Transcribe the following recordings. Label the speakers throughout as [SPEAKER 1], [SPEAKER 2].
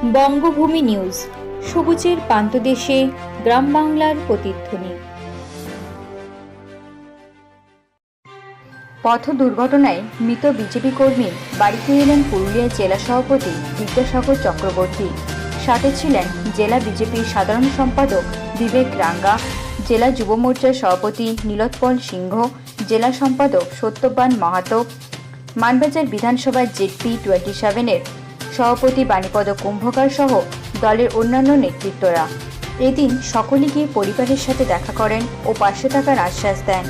[SPEAKER 1] বঙ্গভূমি news, সবুজের পান্তদেশে গ্রাম বাংলার প্রতিধ্বনি। পথ দুর্ঘটনায় মৃত বিজেপি কর্মী বাড়িতে এলেন পুরুলিয়া জেলা সভাপতি বিদ্যাসাগর চক্রবর্তী। সাথে ছিলেন জেলা বিজেপির সাধারণ সম্পাদক বিবেক রাঙ্গা, জেলা যুব মোর্চার সভাপতি নীলোৎপল সিংহ, জেলা সম্পাদক সত্যবান মাহাতো। মানবাজার বিধানসভার জেডপি টোয়েন্টি সেভেনের সভাপতি বাণীপদ কুম্ভকার সহ দলের অন্যান্য নেতৃত্বরা। এদিন সকলে গিয়ে পরিবারের সাথে দেখা করেন ও পাশে থাকার আশ্বাস দেন।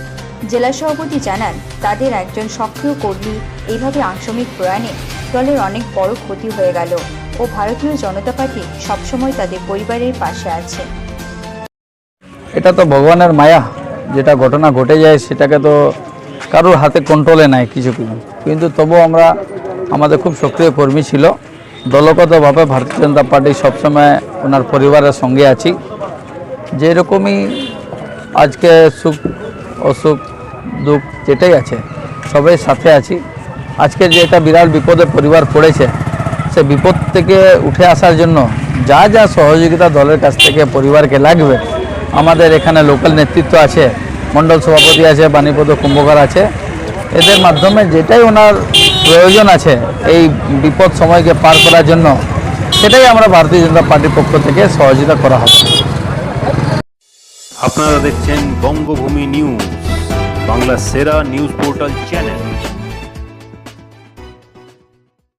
[SPEAKER 1] জেলা সভাপতি জানান, তাদের একজন সক্রিয় কর্মী এইভাবে আংশমিক প্রয়াণে দলের অনেক বড় ক্ষতি হয়ে গেল ও ভারতীয় জনতা পার্টি সবসময় তাদের পরিবারের পাশে আছে।
[SPEAKER 2] এটা তো ভগবানের মায়া। যেটা ঘটনা ঘটে যায় সেটাকে তো কারোর হাতে কন্ট্রোলে নাই কিছু কিছু। কিন্তু তবুও আমরা আমাদের খুব সক্রিয় কর্মী ছিল। দলগতভাবে ভারতীয় জনতা পার্টি সবসময় ওনার পরিবারের সঙ্গে আছি। যেরকমই আজকে সুখ, অসুখ, দুঃখ যেটাই আছে, সবাই সাথে আছি। আজকে যে একটা বিরাট বিপদে পরিবার পড়েছে, সে বিপদ থেকে উঠে আসার জন্য যা যা সহযোগিতা দলের কাছ থেকে পরিবারকে লাগবে, আমাদের এখানে লোকাল নেতৃত্ব আছে, মণ্ডল সভাপতি আছে, বাণীপদ কুম্ভকার আছে এদের মাধ্যমে যেটাই ওনার প্রয়োজন আছে, এই বিপদ সময়কে পার করার জন্য, সেটাই আমরা ভারতীয় জনতা পার্টির পক্ষ থেকে সহযোগিতা করা হবে।
[SPEAKER 3] আপনারা দেখছেন বঙ্গভূমি নিউজ বাংলা সেরা নিউজ পোর্টাল চ্যানেল।